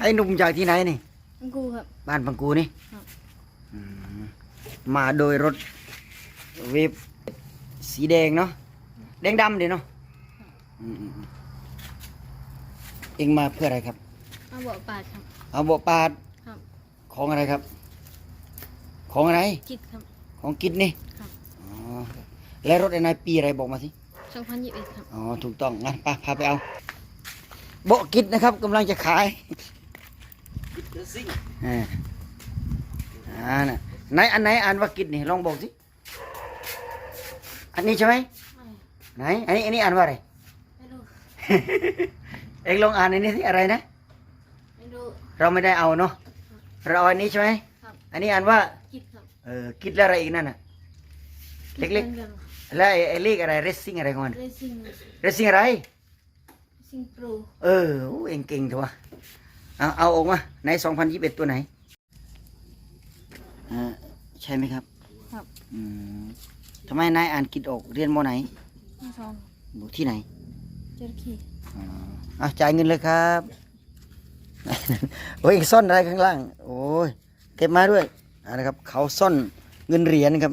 ไอ้หนุ่มจากที่ไหนนี่กูครับ บ้านปังกูนี่ครับ อืมมาโดยรถเวฟสีแดงเนาะแดงดำเดี๋ยวเนาะอืมอืมอืมเองมาเพื่ออะไรครับ มาบอกปาดครับ เอาโบปาดครับ ของอะไรครับ ของอะไรคิดครับ ของกินนี่ครับ อ๋อแล้วรถไอ้นายปีอะไรบอกมาสิสองพันยี่สิบเอ็ดครับ อ๋อ ถูกต้องงั้นไปพาไปเอา โบะกิดนะครับกำลังจะขายอ่าอ่าน่ะไหนอันไหนอ่านว่ากิดนี่ลองบอกสิอันนี้ใช่ไหมไม่ไหนอันนี้อันนี้อ่านว่าอะไรไม่รู้ เอ็งลองอ่านอันนี้สิอะไรนะไม่รู้ เราไม่ได้เอาเนาะเราเอาอันนี้ใช่ไหมครับ อันนี้อ่านว่าคิดครับเออกิดแล้วอะไรอีกนั่นน่ะ เล็กๆ แล้วไอ้ไอ้เลขอะไรเรซซิ่งอะไรของมัน เรซิ่งเรซซิ่งอะไร ซิ่งโปรเออโอ้เองเก่งเถอะวะเอาเอาออกมาในสองพันยี่สิบเอ็ดตัวไหนอ่าใช่ไหมครับครับ อืมทำไมนายอ่านกิดออกเรียนมไหนไม่สองอยู่ที่ไหนเจอขี้อ๋ออะจ่ายเงินเลยครับ โอ้ยซ่อนอะไรข้างล่าง โอ้ยเก็บมาด้วยเอะนะครับ เขาซ่อนเงินเหรียญครับ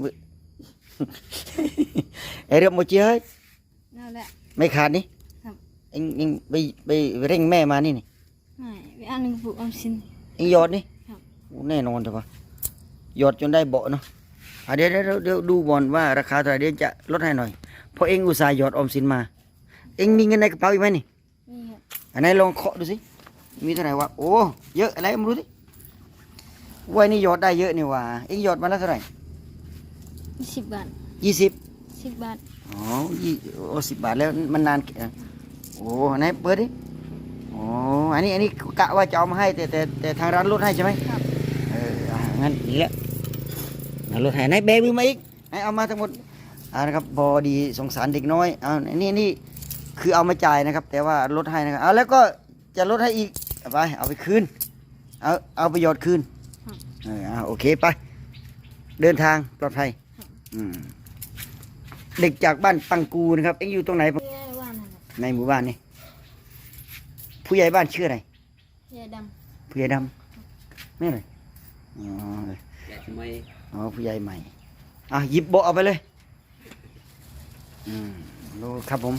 ไอเรียบโมจิเฮ้ยนั่นแหละ ไม่ขาดนี่ครับ เอ็งเอ็งไปไปเร่งแม่มานี่นี่ไม่ไปอ่านหนึ่งผูกออมสิน เอ็งหยอดนี่ครับ โอ้แน่นอนเถอะวะหยอดจนได้เบาะเนาะอะเดี๋ยวเดี๋ยวเดี๋ยวดูบอลว่าราคาเท่าไหร่เดี๋ยวจะลดให้หน่อยเพราะเอ็งอุตส่าห์หยอดออมสินมา เอ็งมีเงินในกระเป๋าอีกไหมนี่ นี่ครับอันไหนลองเคาะดูสิ มีเท่าไหร่วะ โอ้ เยอะอะไรไม่รู้สิว่านี่หยอดได้เยอะนี่หว่า เอ็งหยอดมาแล้วเท่าไหร่ยี่สิบบาทยี่สิบสิบบาท อ๋อยี่โอ้สิบบาทแล้วมันนานแค่ โอ้ไหนเปิดดิโอ้อันนี้อันนี้กะว่าจะเอามาให้แต่แต่แต่ทางร้านลดให้ใช่ไหมครับเอออะงั้นนี่แหละงั้นลดให้ไหนเบบี้มาอีกให้เอามาทั้งหมดอ่านะครับพอดีสงสารเด็กน้อยเอาอันนี่นี่คือเอามาจ่ายนะครับ แต่ว่าลดให้นะครับเอาแล้วก็จะลดให้อีกเอาไปเอาไปคืนเอาเอาไปหยอดคืนเออเอาโอเคไปเดินทางปลอดภัยอืมเด็กจากบ้านปังกูนะครับ เอ็งอยู่ตรงไหน ในหมู่บ้านนี่ผู้ใหญ่บ้านชื่ออะไรเพื่อดผู้ใหญ่ดำไม่เลยอ๋ออยากทำไมอ๋อผู้ใหญ่ใหม่อะหยิบโบะเอาไปเลยอืมรู้ครับผม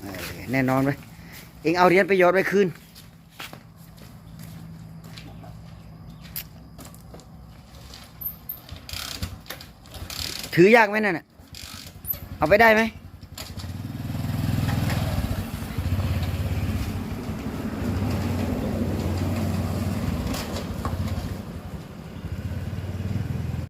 เออแน่นอนไว้ยเอ็งเอาเหรียญไปหยอดไว้คืนถือยากไหมนั่นน่ะเอาไปได้ไหมำ